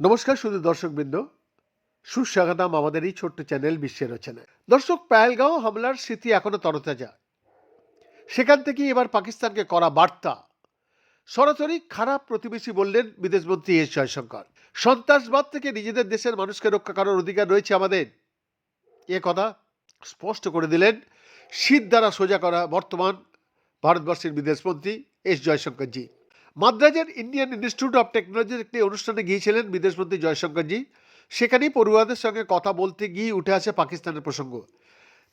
নমস্কার শুধু দর্শকবৃন্দ। সুস্বাগতম আমাদের এই ছোট্ট চ্যানেল বিশ্বের রচনা দর্শক পায়েলগাঁও হামলার স্মৃতি এখনও তরতাজা। সেখান থেকেই এবার পাকিস্তানকে করা বার্তা। সরাসরি খারাপ প্রতিবেশী বললেন বিদেশমন্ত্রী এস জয়শঙ্কর। সন্ত্রাসবাদ থেকে নিজেদের দেশের মানুষকে রক্ষা করার অধিকার রয়েছে আমাদের। এ কথা স্পষ্ট করে দিলেন শীত দ্বারা সোজা করা বর্তমান ভারতবর্ষের বিদেশমন্ত্রী এস জয়শঙ্করজি। মাদ্রাজের ইন্ডিয়ান ইনস্টিটিউট অফ টেকনোলজির একটি অনুষ্ঠানে গিয়েছিলেন বিদেশমন্ত্রী জয়শঙ্করজি। সেখানেই পড়ুয়াদের সঙ্গে কথা বলতে গিয়ে উঠে আসে পাকিস্তানের প্রসঙ্গ।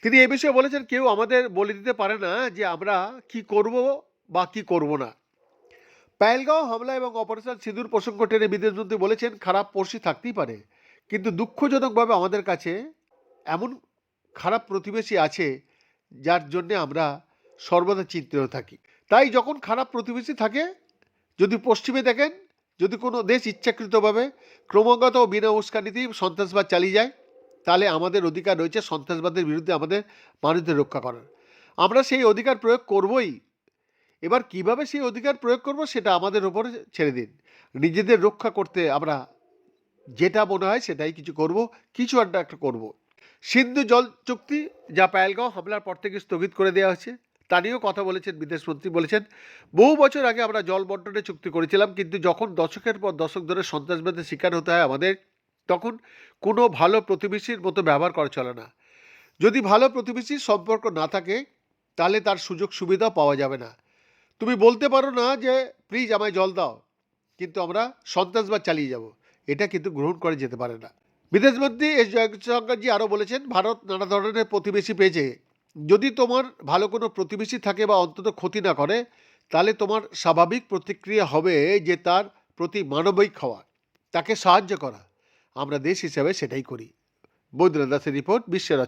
তিনি এ বিষয়ে বলেছেন, কেউ আমাদের বলে দিতে পারে না যে আমরা কি করব বা কি করব না। পায়েলগাঁও হামলা এবং অপারেশন সিঁদুর প্রসঙ্গ টেনে বিদেশমন্ত্রী বলেছেন, খারাপ পড়শি থাকতেই পারে। কিন্তু দুঃখজনকভাবে আমাদের কাছে এমন খারাপ প্রতিবেশী আছে যার জন্যে আমরা সর্বদা চিন্তিত থাকি। তাই যখন খারাপ প্রতিবেশী থাকে, যদি পশ্চিমে দেখেন, যদি কোনো দেশ ইচ্ছাকৃতভাবে ক্রমাগত ও বিনা উস্কানিতেই সন্ত্রাসবাদ চালিয়ে যায়, তাহলে আমাদের অধিকার রয়েছে সন্ত্রাসবাদের বিরুদ্ধে আমাদের মানুষদের রক্ষা করার। আমরা সেই অধিকার প্রয়োগ করবই। এবার কীভাবে সেই অধিকার প্রয়োগ করব সেটা আমাদের ওপরে ছেড়ে দিন। নিজেদের রক্ষা করতে আমরা যেটা মনে হয় সেটাই কিছু করব, কিছু একটা একটা করব। সিন্ধু জল চুক্তি যা পায়েলগাঁও হামলার পর থেকে স্থগিত করে দেওয়া হয়েছে। তা নিয়েও কথা বলেছেন, বিদেশমন্ত্রী বলেছেন। বহু বছর আগে আমরা জল বন্টনে চুক্তি করেছিলাম, কিন্তু যখন দশকের পর দশক ধরে সন্ত্রাসবাদের শিকার হতে হয় আমাদের, তখন কোনো ভালো প্রতিবেশীর মতো ব্যবহার করা চলে না। যদি ভালো প্রতিবেশীর সম্পর্ক না থাকে, তাহলে তার সুযোগ সুবিধা পাওয়া যাবে না। তুমি বলতে পারো না যে, প্লিজ আমায় জল দাও। কিন্তু আমরা সন্ত্রাসবাদ চালিয়ে যাব। এটা কিন্তু গ্রহণ করে যেতে পারে না। বিদেশমন্ত্রী এস জয়শঙ্করজি আরও বলেছেন, ভারত নানা ধরনের প্রতিবেশী পেয়েছে। যদি তোমার ভালো কোনো প্রতিবেশী থাকে বা অন্তত ক্ষতি না করে, তাহলে তোমার স্বাভাবিক প্রতিক্রিয়া হবে যে তার প্রতি মানবিক হওয়া, তাকে সাহায্য করা। আমরা দেশ হিসাবে সেটাই করি। বৈদ্যনাথ দাসের রিপোর্ট বিশ্বের